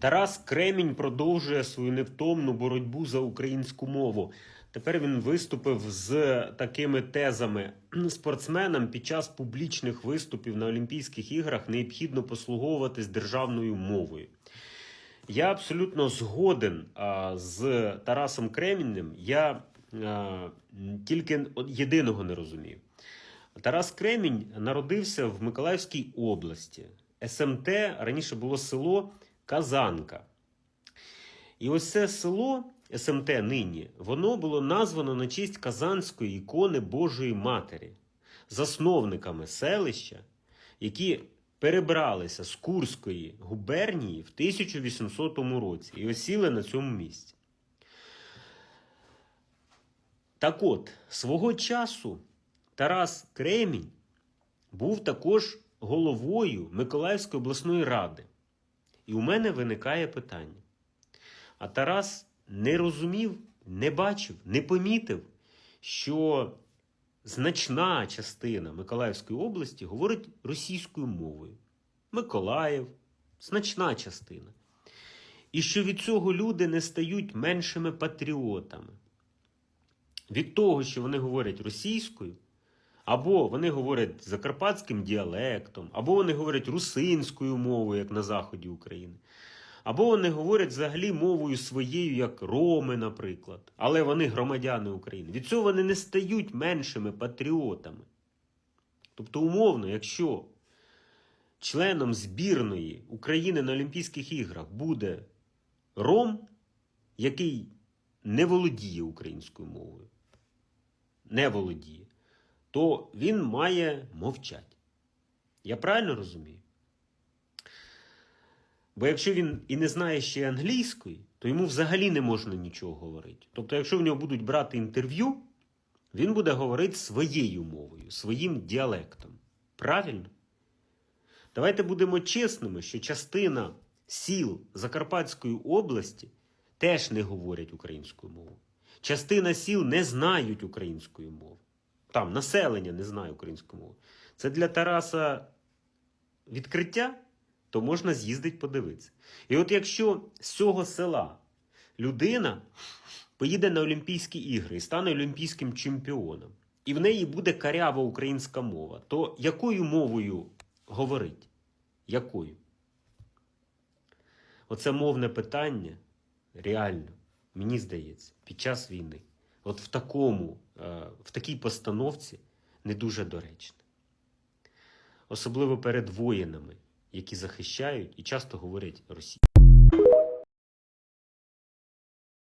Тарас Кремінь продовжує свою невтомну боротьбу за українську мову. Тепер він виступив з такими тезами: спортсменам під час публічних виступів на Олімпійських іграх необхідно послуговуватись державною мовою. Я абсолютно згоден а, з Тарасом Кремінним. Я а, тільки єдиного не розумію. Тарас Кремінь народився в Миколаївській області. СМТ раніше було село Казанка. І ось це село СМТ нині, воно було названо на честь Казанської ікони Божої Матері, засновниками селища, які перебралися з Курської губернії в 1800 році і осіли на цьому місці. Так от, свого часу Тарас Кремінь був також головою Миколаївської обласної ради. І у мене виникає питання. А Тарас не розумів, не бачив, не помітив, що значна частина Миколаївської області говорить російською мовою. Миколаїв, значна частина. І що від цього люди не стають меншими патріотами. Від того, що вони говорять російською, або вони говорять закарпатським діалектом, або вони говорять русинською мовою, як на заході України. Або вони говорять взагалі мовою своєю, як роми, наприклад, але вони громадяни України. Від цього вони не стають меншими патріотами. Тобто, умовно, якщо членом збірної України на Олімпійських іграх буде ром, який не володіє українською мовою, не володіє, то він має мовчати. Я правильно розумію? Бо якщо він і не знає ще англійської, то йому взагалі не можна нічого говорити. Тобто, якщо в нього будуть брати інтерв'ю, він буде говорити своєю мовою, своїм діалектом. Правильно? Давайте будемо чесними, що частина сіл Закарпатської області теж не говорять українською мовою. Частина сіл не знають української мови. Там населення не знає української мови. Це для Тараса відкриття, то можна з'їздити подивитися. І от якщо з цього села людина поїде на Олімпійські ігри і стане олімпійським чемпіоном, і в неї буде карява українська мова, то якою мовою говорить? Якою? Оце мовне питання реально, мені здається, під час війни. От в такому, е, в такій постановці не дуже доречне. Особливо перед воїнами, які захищають і часто говорять російською.